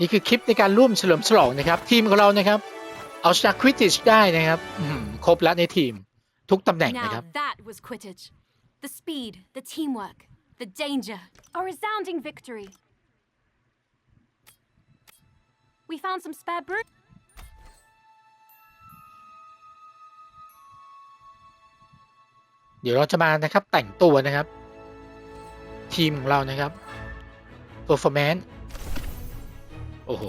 นี่คือคลิปในการร่วมเฉลิมฉลองนะครับ ทีมของเรานะครับเอาชนะควิติชได้นะครับอืมครบแล้วในทีมทุกตำแหน่งนะค Now รับ that was Quidditch. The speed, the teamwork, the danger. A resounding victory. We found some spare brew. เดี๋ยวเราจะมานะครับแต่งตัวนะครับ ทีมของเรานะครับ performance โอ้โห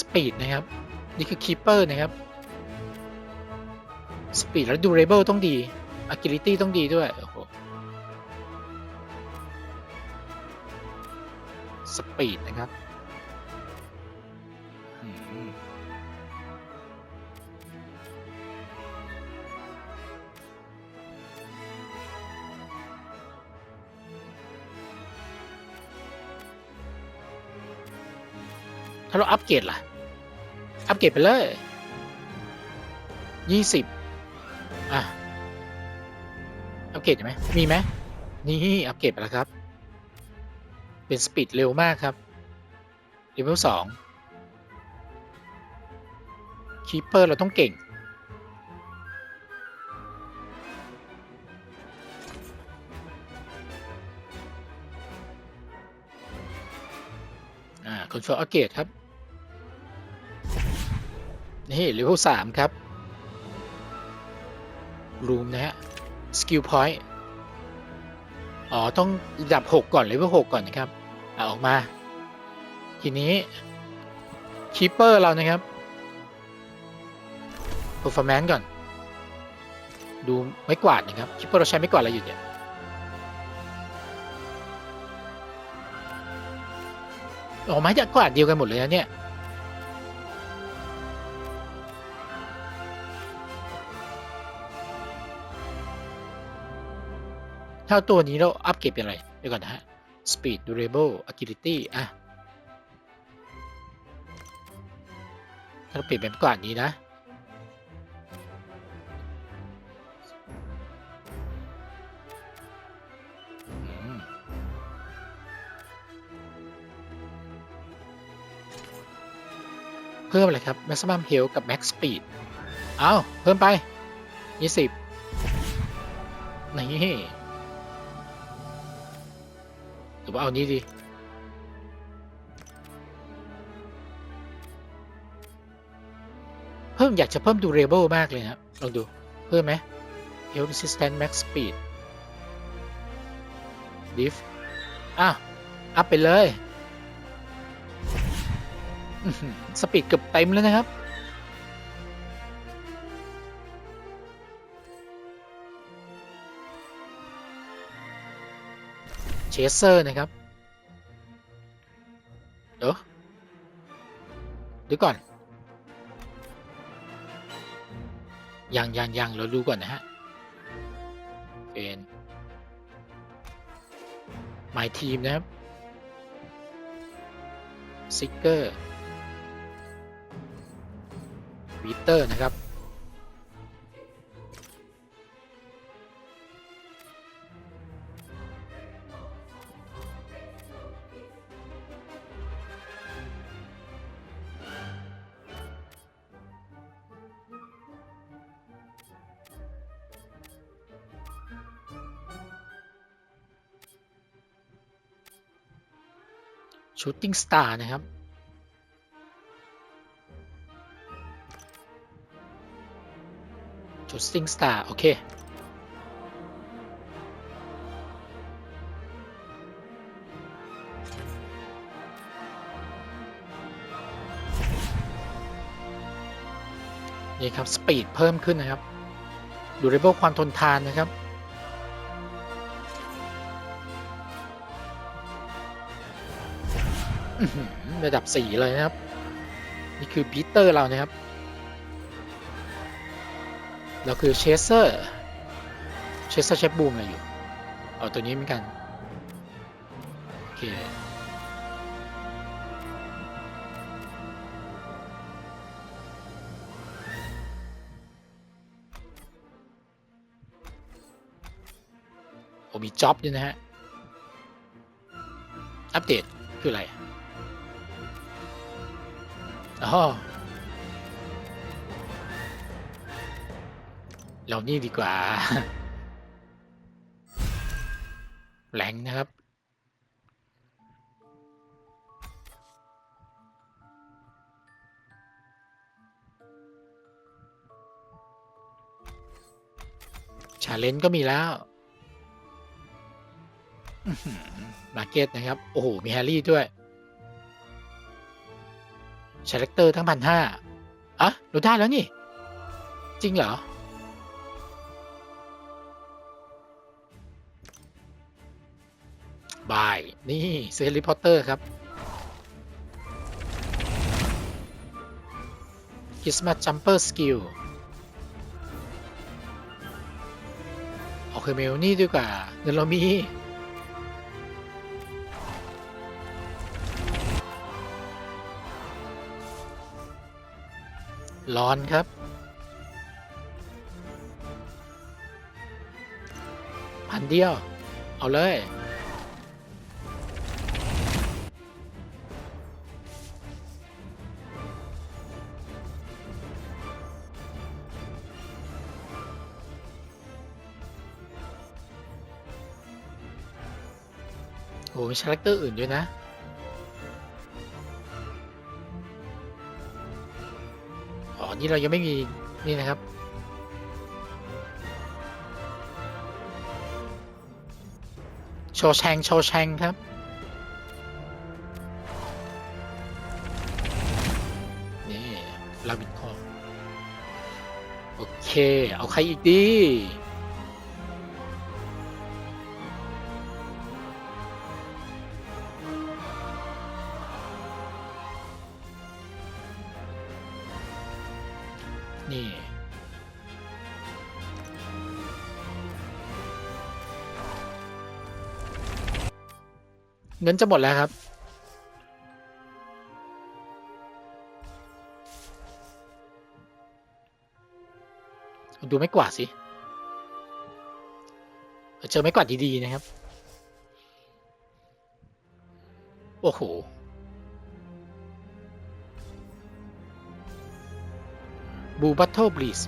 speed นะครับ นี่คือ keeper นะครับ speed และ durable ต้องดี agility ต้องดีด้วย โอ้โห speed นะครับ เราอัปเกรดล่ะ อัปเกรดไปเลยยี่สิบอะ อัปเกรดไหมมีไหมนี่อัปเกรดไปแล้วครับ เป็นสปีดเร็วมากครับเลเวลสองคีเปอร์เราต้องเก่ง อ่าคอนโทรลอัปเกรดครับ นี่เลเวลสามครับรูมนะฮะสกิลพอยต์อ๋อ ต้องระดับ 6 ก่อนเลเวล6ก่อนนะครับเอาออกมา ทีนี้คีเปอร์เรานะครับ performance ก่อน ดูไม้กวาดนะครับคีเปอร์เราใช้ไม้กวาดอะไรอยู่เนี่ยออกไม้จากกวาดเดียวกันหมดเลยนะเนี่ย ถ้าเอาตัวนี้เราอัปเกรดเป็นอะไร เดี๋ยวก่อนนะฮะ speed durable agility อะถ้าเราเปลี่ยนเป็นกว่านี้นะ เพิ่มอะไรครับ maximum health กับ max speed เอาเพิ่มไป 20 นี่ รือว่าเอานี้ดีเพิ่มอยากจะเพิ่ม durable มากเลยนะครับลองดู เพิ่มไหม health resistance max speed diff อะ อัพไปเลย สปีดเกือบเต็มแล้วนะครับ เชสเซอร์นะครับ เดี๋ยวดี๋ยวก่อน ยังยังยังเราดูก่อนนะฮะ เป็น My Team นะครับซิกเกอร์วีเตอร์นะครับ ชูตติ้งสตาร์นะครับชูตติ้งสตาร์โอเค นี่ครับ สปีดเพิ่มขึ้นนะครับดูเรเบิลความทนทานนะครับ ระดับสี่เลยนะครับ นี่คือบีเตอร์เรานะครับ เราคือเชสเซอร์ เชสเซอร์เชฟบูมอะไรอยู่ เอาตัวนี้เหมือนกัน โอเคผมมีจ็อบด้วยนะฮะ อัปเดตคืออะไร อ๋อเรานี่ดีกว่า แหลงนะครับ ชาเลนจ์ก็มีแล้วมาเก็ตนะครับ โอ้โห มีแฮร์รี่ด้วย ชาแรคเตอร์ทั้งพันห้าอะเราได้แล้วนี่ จริงเหรอ บาย นี่ซื้อแฮร์รี่พอตเตอร์ครับคิสมาจัมเปอร์สกิลเอเคเมลนี่ดีกว่าเงินเรามี ร้อนครับ พันเดียว เอาเลย โอ้มีคาแรคเตอร์อื่นด้วยนะ นี้เรายังไม่มีนี่นะครับ โชว์แชงโชว์แชงครับ นี่ลาบิดคอโอเค เอาใครอีกดี นี่ เงินจะหมดแล้วครับ ดูไม่กวาดสิ เจอไม่กวาดดี ๆ นะครับ โอ้โห บูบัตเทิลบลีส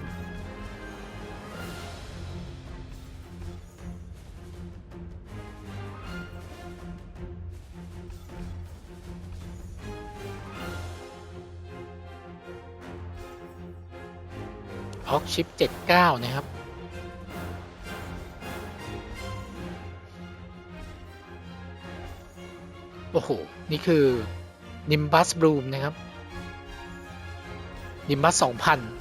ออกชิป 79 นะครับ โอ้โห นี่คือ Nimbus Bloom นะครับ Nimbus 2000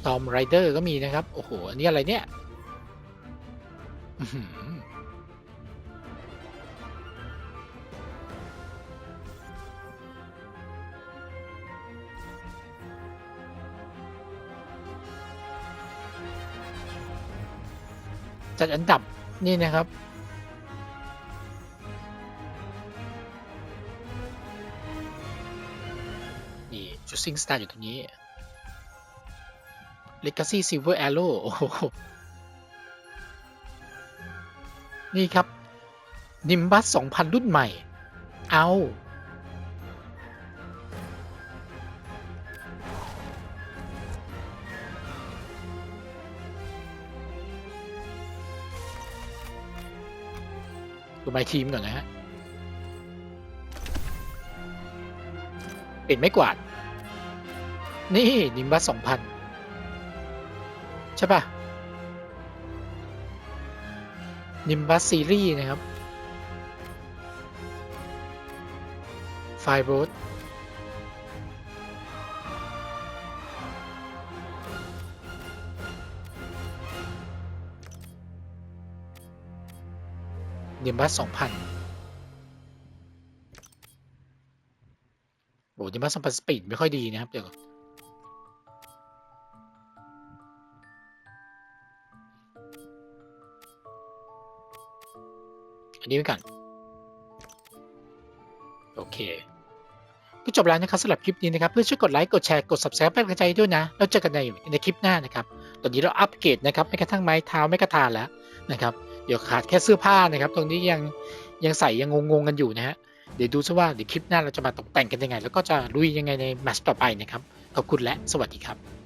Storm Rider ก็มีนะครับ โอ้โห อันนี้อะไรเนี่ยจัดอันดับนี่นะครับนี่จุดซิงสตาร์อยู่ตรงนี้ Legacy Silver Arrow โอ้โหนี่ครับ Nimbus 2000 รุ่นใหม่ เอา ดูไมทีมก่อนนะฮะเปลี่ยนไม่กวาด นี่ Nimbus 2000 ใช่ป่ะ Nimbus Series นะครับ Fire Road นิมบัสสองพันโอ้นิมบัสสองพันสปีดไม่ค่อยดีนะครับ เดี๋ยว อันนี้ไว้ก่อนโอโอเคก็จบแล้วนะครับสำหรับคลิปนี้นะครับ เพื่อนช่วยกดไลค์ กดแชร์ กด subscribe เป็นกำลังใจด้วยนะ แล้วเจอกันในในคลิปหน้านะครับ ตอนนี้เราอัปเกรดนะครับไม่กระทั่งไม้เท้าไม่กระทานแล้วนะครับ เดี๋ยวขาดแค่เสื้อผ้านะครับ ตรงนี้ยังยังใส่ยังงงๆกันอยู่นะฮะ เดี๋ยวดูซะว่าเดี๋ยวคลิปหน้าเราจะมาตกแต่งกันยังไง แล้วก็จะลุยยังไงในแมตช์ต่อไปนะครับ ขอบคุณและสวัสดีครับ